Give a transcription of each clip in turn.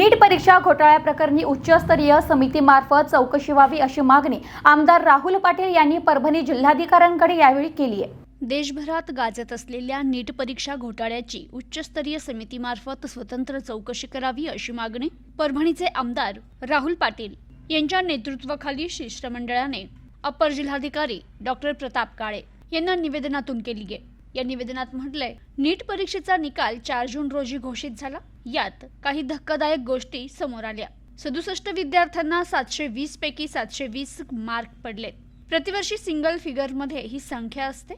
नीट परीक्षा घोटाळ्याप्रकरणी उच्चस्तरीय समितीमार्फत चौकशी व्हावी अशी मागणी आमदार राहुल पाटील यांनी परभणी जिल्हाधिकाऱ्यांकडे यावेळी केली आहे. देशभरात गाजत असलेल्या नीट परीक्षा घोटाळ्याची उच्चस्तरीय समितीमार्फत स्वतंत्र चौकशी करावी अशी मागणी परभणीचे आमदार राहुल पाटील यांच्या नेतृत्वाखाली शिष्टमंडळाने अप्पर जिल्हाधिकारी डॉक्टर प्रताप काळे यांना निवेदनातून केली आहे. या निवेदनात म्हटलंय नीट परीक्षेचा निकाल चार जून रोजी घोषित झाला. यात काही धक्कादायक गोष्टी समोर आल्या. सदुसष्ट विद्यार्थ्यांना सातशे वीस पैकी सातशे वीस मार्क पडले प्रतिवर्षी सिंगल फिगरमध्ये ही संख्या असते.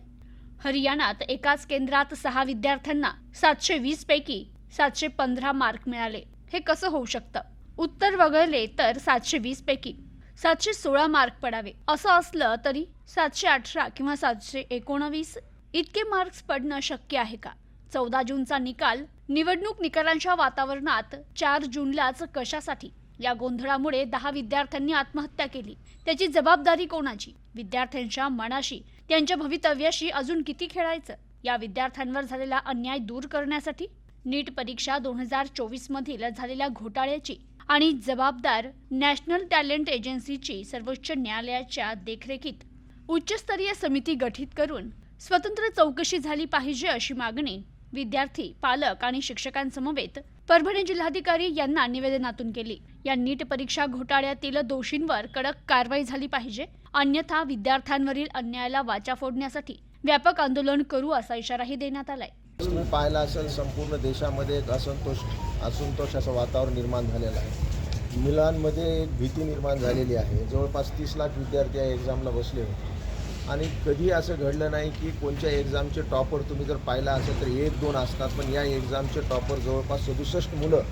हरियाणात एकाच केंद्रात सहा विद्यार्थ्यांना सातशे वीस पैकी सातशे पंधरा मार्क मिळाले. हे कसं होऊ शकतं? उत्तर वगळले तर सातशे वीस पैकी सातशे सोळा मार्क पडावे. असं असलं तरी सातशे अठरा किंवा सातशे एकोणवीस इतके मार्क्स पडणं शक्य आहे का? चौदा जूनचा निकाल निवडणूक निकालांच्या वातावरणात चार जूनलाच कशासाठी? या गोंधळामुळे दहा विद्यार्थ्यांनी आत्महत्या केली. त्याची जबाबदारी कोणाची? विद्यार्थ्यांच्या मनाशी त्यांच्या भवितव्याशी अजून किती खेळायचं? या विद्यार्थ्यांवर झालेला अन्याय दूर करण्यासाठी? नीट परीक्षा दोन हजार चोवीस मधील झालेल्या घोटाळ्याची आणि जबाबदार नॅशनल टॅलेंट एजन्सीची सर्वोच्च न्यायालयाच्या देखरेखीत उच्चस्तरीय समिती गठीत करून स्वतंत्र चौकशी झाली पाहिजे अशी मागणी विद्यार्थी पालक आणि शिक्षकांसमवेत परभणी जिल्हाधिकारी यांना निवेदनातून केली. या नीट परीक्षा घोटाळ्यातील दोषींवर कडक कारवाई झाली पाहिजे. अन्यथा विद्यार्थ्यांवरील अन्यायाला वाचा फोडण्यासाठी व्यापक आंदोलन करू असा इशाराही देण्यात आलाय. तुम्ही पाहिला असेल संपूर्ण देशामध्ये एक असंतोष असंतोष असं वातावरण निर्माण झालेलं आहे. मुलांमध्ये एक भीती निर्माण झालेली आहे. जवळपास तीस लाख विद्यार्थी या एक्झामला बसले होते. आणि कधी असं घडलं नाही की कोणत्या एक्झामचे टॉपर तुम्ही जर पाहिला असेल तर एक दोन असतात पण या एक्झामचे टॉपर जवळपास सदुसष्ट मुलं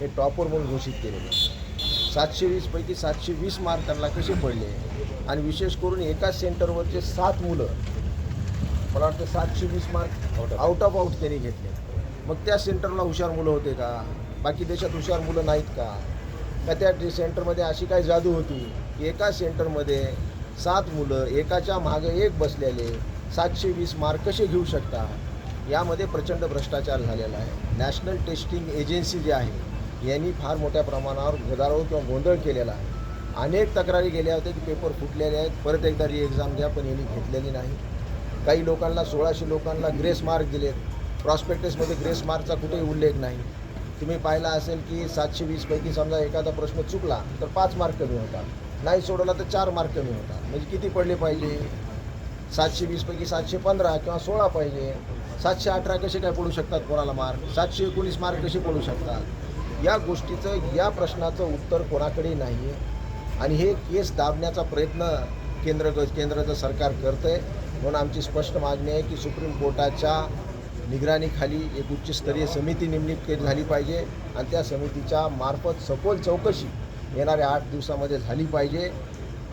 हे टॉपर म्हणून घोषित केलेले. सातशे वीसपैकी सातशे वीस मार्क त्यांना कसे पडले? आणि विशेष करून एकाच सेंटरवरचे सात मुलं मला वाटतं सातशे वीस मार्क आउट ऑफ आउट त्यांनी घेतले. मग त्या सेंटरला हुशार मुलं होते का? बाकी देशात हुशार मुलं नाहीत का? का त्या सेंटरमध्ये अशी काय जादू होती की एका सेंटरमध्ये सात मुलं एकाच्या मागे एक बसलेले सातशे वीस मार्क कसे घेऊ शकता? यामध्ये प्रचंड भ्रष्टाचार झालेला आहे. नॅशनल टेस्टिंग एजन्सी जी आहे यांनी फार मोठ्या प्रमाणावर गदारोळ किंवा गोंधळ केलेला आहे. अनेक तक्रारी गेल्या होत्या की पेपर फुटलेले आहेत. परत एकदा री एक्झाम घ्या पण यांनी घेतलेली नाही. काही लोकांना सोळाशे लोकांना ग्रेस मार्क दिलेत. प्रॉस्पेक्टसमध्ये ग्रेस मार्कचा कुठेही उल्लेख नाही. तुम्ही पाहिला असेल की सातशे वीसपैकी समजा एखादा प्रश्न चुकला तर पाच मार्क कमी होतात. नाही सोडवला तर चार मार्क कमी होतात. म्हणजे किती पडले पाहिजे? सातशे वीसपैकी सातशे पंधरा किंवा सोळा पाहिजे. सातशे अठरा कसे काय पडू शकतात कोणाला मार्क सातशे एकोणीस मार्क कसे पडू शकतात? या गोष्टीचं या प्रश्नाचं उत्तर कोणाकडे नाही आहे आणि हे केस दाबण्याचा प्रयत्न केंद्र केंद्राचं सरकार करतं आहे म्हणून आमची स्पष्ट मागणी आहे की सुप्रीम कोर्टाच्या निगराणीखाली एक उच्चस्तरीय समिती नेमणूक झाली पाहिजे. आणि त्या समितीच्या मार्फत सखोल चौकशी येणाऱ्या आठ दिवसामध्ये झाली पाहिजे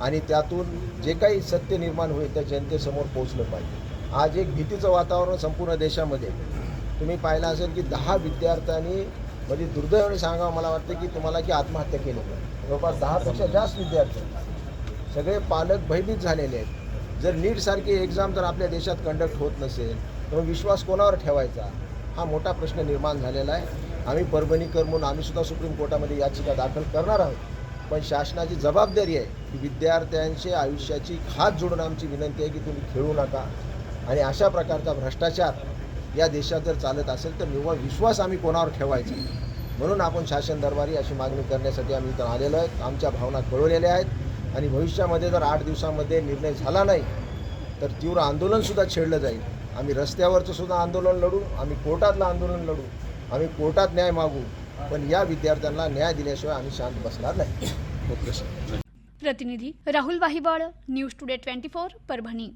आणि त्यातून जे काही सत्य निर्माण होईल त्या जनतेसमोर पोहोचलं पाहिजे. आज एक भीतीचं वातावरण संपूर्ण देशामध्ये. तुम्ही पाहिलं असेल की दहा विद्यार्थ्यांनी म्हणजे दुर्दैवाने सांगावं मला वाटतं की तुम्हाला की आत्महत्या केली. जवळपास दहापेक्षा जास्त विद्यार्थी. सगळे पालक भयभीत झालेले आहेत. जर नीटसारखी एक्झाम जर आपल्या देशात कंडक्ट होत नसेल तर मग विश्वास कोणावर ठेवायचा? हा मोठा प्रश्न निर्माण झालेला आहे. आम्ही परभणीकर म्हणून आम्ही सुद्धा सुप्रीम कोर्टामध्ये याचिका दाखल करणार आहोत. पण शासनाची जबाबदारी आहे की विद्यार्थ्यांशी आयुष्याची हात जोडून आमची विनंती आहे की तुम्ही खेळू नका. आणि अशा प्रकारचा भ्रष्टाचार या देशात जर चालत असेल तर निव्वळ विश्वास आम्ही कोणावर ठेवायचा? म्हणून आपण शासन दरबारी अशी मागणी करण्यासाठी आम्ही इथं आलेलो आहेत आमच्या भावना कळवलेल्या आहेत. आणि भविष्यामध्ये जर आठ दिवसामध्ये निर्णय झाला नाही तर तीव्र आंदोलनसुद्धा छेडलं जाईल. आम्ही रस्त्यावरचं सुद्धा आंदोलन लढू आम्ही कोर्टातलं आंदोलन लढू आम्ही कोर्टात न्याय मागू. पण या विद्यार्थ्यांना न्याय दिल्याशिवाय आम्ही शांत बसणार नाही. ओके सर प्रतिनिधी Rahul Wahiwal news today twenty four Parbhani.